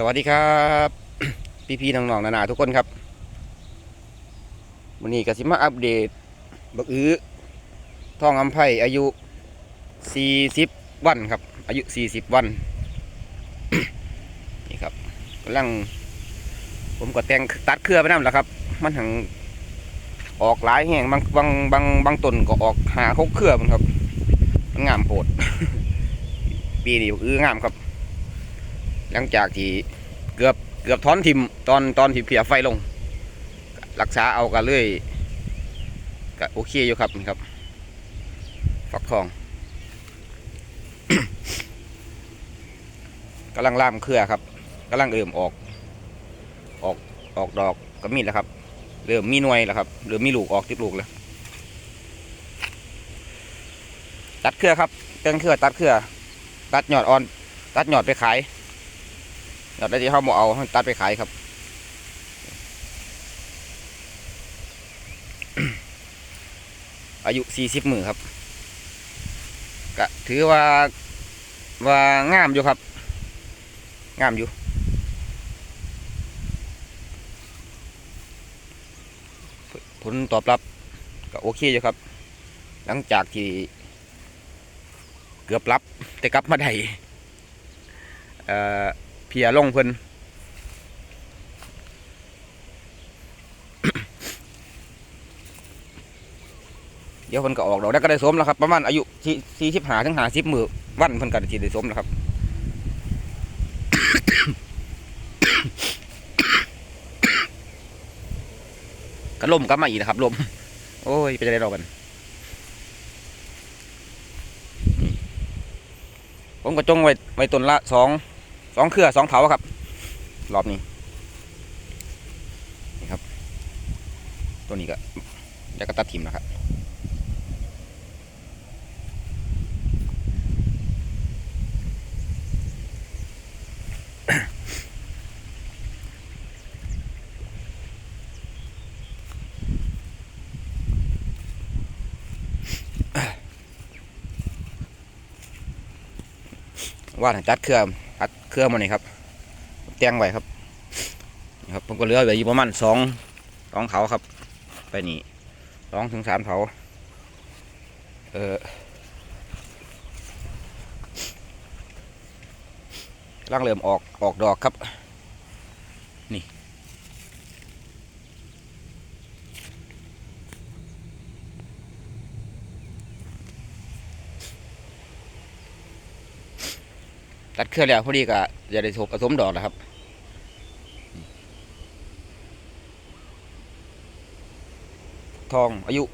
สวัสดีครับ พี่ๆน้องๆนานาทุกคนครับวันนี้ก็สิมาอัปเดตบักอื้อทองอำไพอายุ 40 วันครับ อายุ 40 วันนี่ครับกำลัง ผมก็แต่งตัดเครือไปนั่นแหละครับ มันถึงออกหลายแห่งบางบางบางบางต้นก็ออกหาเขาเครือมันครับ มันงามโพดปีนี้บักอื้องามครับ หลังจากที่เกือบเกือบท้อนทิมตอนตอนที่เพียไฟลง รักษาเอากันเลยก็โอเคอยู่ครับนี่ครับ ฟักทองกำลังล่ามเครือครับกำลังเริ่มออก ออกออกดอกก็มีแล้วครับ เริ่มมีหน่วยแล้วครับเริ่มมีลูกออกติดลูกแล้วตัดเครือครับแต่งเครือตัดเครือ ตัดยอดอ่อน ตัดยอดไปขาย ยอดได้ที่เขาบอกเอาตัดไปขายครับอายุสี่สิบมือครับก็ถือว่าว่างามอยู่ครับงามอยู่ผลตอบรับก็โอเคอยู่ครับ หลังจากที่เกือบรับแต่กลับมาได้เอ่อ เพียลงเพิ่นเดี๋ยวเพิ่นก็ออกดอกแล้วก็ได้สมแล้วครับประมาณอายุสี่สิบห้าถึงห้าสิบมือวันเพิ่นก็ได้สมแล้วครับก็ล่มกลับมาอีกนะครับลมโอ้ยเป็นจะได้ดอกกันผมก็จงไว้ไว้ต้นละสอง สองเครือสองเถาครับ รอบนี้นี่ครับ ตัวนี้ก็แล้วก็ตัดทิมนะครับว่าถ้าตัดเครื่อตัด เครื่อมานี่ครับแจ้งไว้ครับนี่ครับผมก็เหลือไว้อยู่ประมาณสองสองเถาครับ ไปนี่สองถึงสามเถาเออกำลังเริ่มออกออกดอกครับ ตัดเครือแล้วพอดีก็จะได้ถกผสมดอกแล้วครับทองอายุ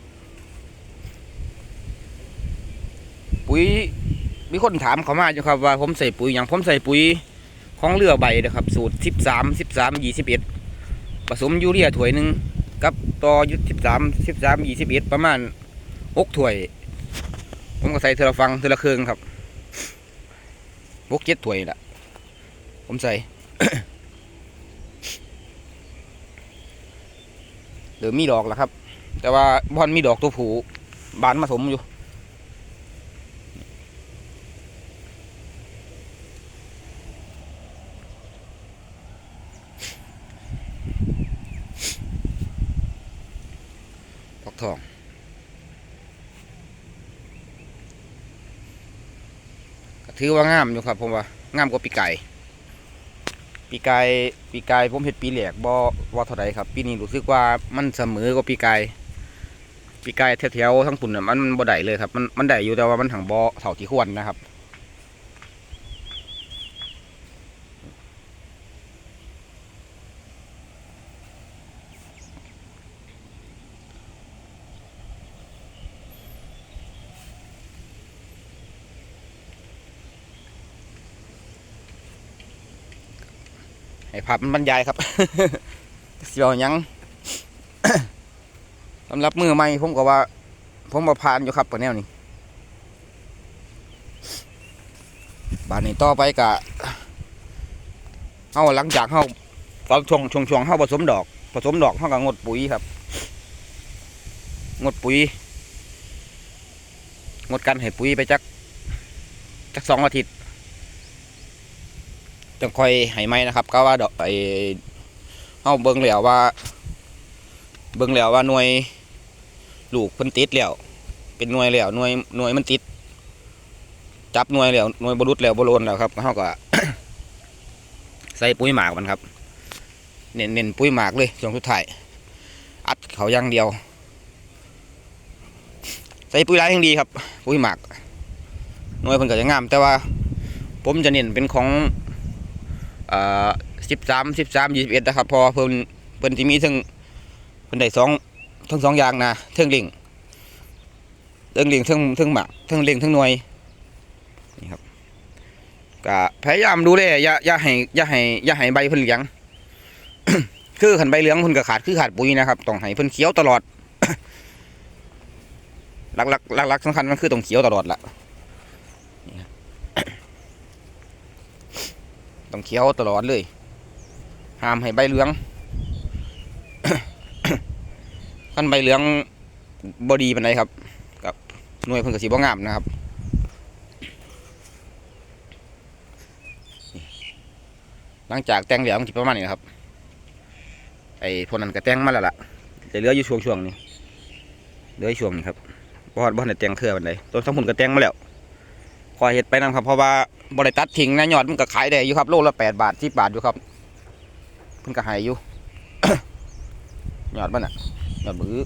ปุ๋ยมีคนถามเขามาอยู่ครับว่าผมใส่ปุ๋ยอย่างผมใส่ปุ๋ยของเรือใบนะครับ สูตรสิบสามสิบสามยี่สิบเอ็ดผสมยูเรียถ้วยหนึ่งกับต่อยุดสิบสามสิบสามยี่สิบเอ็ดประมาณหกถ้วย ผมก็ใส่เทอละฟังเทอละเครื่องครับ พวกเจ็ดถ้วยละผมใส่เดี๋ยวมีดอกแล้วครับ แต่ว่าบอนมีดอกตัวผูบานมาสมอยู่ดอกทอง ถือว่างามอยู่ครับผมว่างามกว่าปีไก่ปีไก่ปีไก่ผมเห็ดปีแหลกบ่ว่เท่าไรครับปีนี้รู้สึกว่ามันเสมอกว่าปีไก่ปีไก่แถวๆทั้งปุ่นน่ยมันมันบ่ได้เลยครับมันมันได้อยู่แต่ว่ามันถังบ่เท่าที่ควรนะครับ ให้ภาพมันบรรยายครับเสียวยังสำหรับมือใหม่ผมก็ว่า ผมมาผ่านอยู่ครับปะแนวนี้บานนี้ต่อไปกะเฮาหลังจากเฮาตอนช่วงช่วงช่วงเฮาผสมดอก ผสมดอกเฮาก็งดปุ๋ยครับ งดปุ๋ย งดการให้ปุ๋ยไปจักจักสองอาทิตย์ จจังคอยให้ไหมนะครับก็ว่าดอกไอเฮาเบิ่งแล้วว่า เบิ่งแล้วว่าหน่วยลูกเพิ่นติดแล้วเป็นหน่วยแล้วหน่วยหน่วยมันติด จับหน่วยแล้วหน่วยบรุษแล้วบรนแล้วครับเฮาก็ใส่ปุ๋ยหมากมันครับ เน้นเน้นปุ๋ยหมากเลยช่วงสุดท้ายอัดเขาอย่างเดียว ใส่ปุ๋ยร้ายยังดีครับ ปุ๋ยหมากหน่วยเพิ่นก็จะงาม แต่ว่า ผมจะเน้นเป็นของ อ่าสิบสามสิบสามยี่สิบเอ็ดนะครับพอเพิ่นเพิ่นที่มีทั้งเพิ่นได้สองทั้งสองอย่างนะเทิงลิงเทิงลิงเทิงเทิงหมากเทิงลิงเทิงหน่วยนี่ครับก็พยายามดูแลอย่าอย่าให้อย่าให้อย่าให้ใบเพิ่นเหลืองคือขันใบเหลืองเพิ่นก็ขาดคือขาดปุ๋ยนะครับต้องให้เพิ่นเขียวตลอดหลักๆหลักๆสำคัญมันคือต้องเขียวตลอดล่ะนี่ครับ ต้องเขียวตลอดเลยห้ามให้ใบเหลืองขันใบเหลืองบอดีปานใดครับ กับหน่วยเพิ่นก็สิบ่งามนะครับหลังจากแต่งเหลืองที่ประมาณนี้ครับ ไอ้พวกนั้นก็แต่งมาแล้วล่ะแต่เหลืออยู่ช่วงช่วงๆนี้เหลืออยู่ช่วงนี้ครับบอดบ่ทันแต่งเครือปานใดต้นสมุนก็แต่งมาแล้ว คอยเฮ็ดไปนํครับเพราะว่าบ่ได้ตัดทิ้งนะยอดมันก็ขายได้อยู่ครับโลละ8บาท10บาทอยู่ครับเพิ่นก็ให้อยู่ยอดมันน่ะยอดบื้อ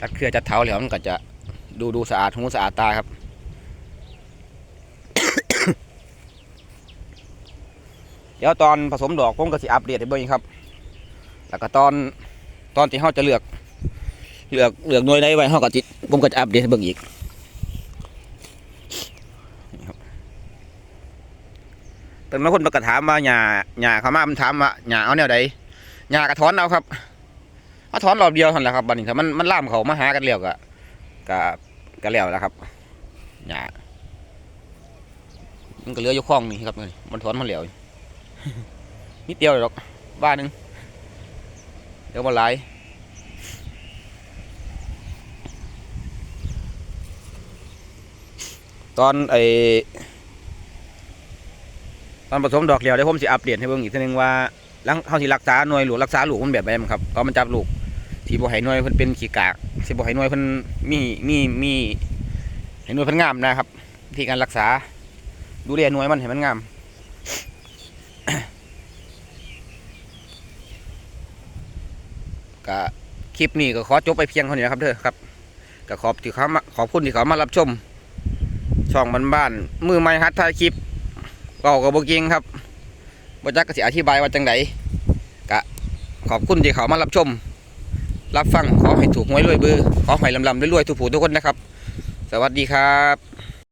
ตัดเครือจัดเท้าแล้วมันก็จะดูดูสะอาดหูสะอาดตาครับเดี๋ยวตอนผสมดอกผมก็สิอัปเดตให้เบิ่งอีกครับ แล้วก็ตอนตอนที่เขาจะเลือก เลือกเลือกหน่วยใดไว้เขาก็จิตผมก็จะอัปเดตให้เบิ่งอีกเป็นบางคนประกาศถามว่าหญ้าหญ้าเขามามันถามว่าหญ้าเอาแนวใดหญ้ากระถอนเอาครับเอาถอนรอบเดียวเท่านั้นแหละครับบัดนี้ถ้ามันมันล่ามเขามาหากันแล้วก็ก็ก็แล้วแหล้วครับหญ้ามันก็เลืออยู่คลองนี่ครับนี่มันถอนมันแล้วนิดเดียวเลยหรอกบ้านหนึ่ง ดี๋ยวมาหลายตอนไอตอนผสมดอกเดียวเดี๋ยวผมสิอัปเดตให้เบิ่งอีกทีนึงว่าหลังเขาสิรักษาหน่วยหลวงรักษาลูกมันแบบไหนมั้งครับตอนมันจับลูกที่บ่ให้หน่วยเพิ่นเป็นขี้กากสิบ่ให้หน่วยเพิ่นมีมีมีให้หน่วยเพิ่นงามนะครับที่การรักษาดูแลหน่วยมันให้มันงาม ก็คลิปนี้ก็ขอจบไปเพียงเท่านี้นะครับเด้อครับก็ขอบที่เขามาขอบคุณที่เขามารับชม ช่องบ้านๆมือไม้ฮัดถ่ายคลิปเก่ากับบกิงครับบจักก็สิอธิบายว่าจังไดก็ขอบคุณที่เขามารับชม รับฟังขอให้ถูกหวยรวยเบือขอให้ลำลำรวยๆทุกผู้ทุกคนนะครับ สวัสดีครับ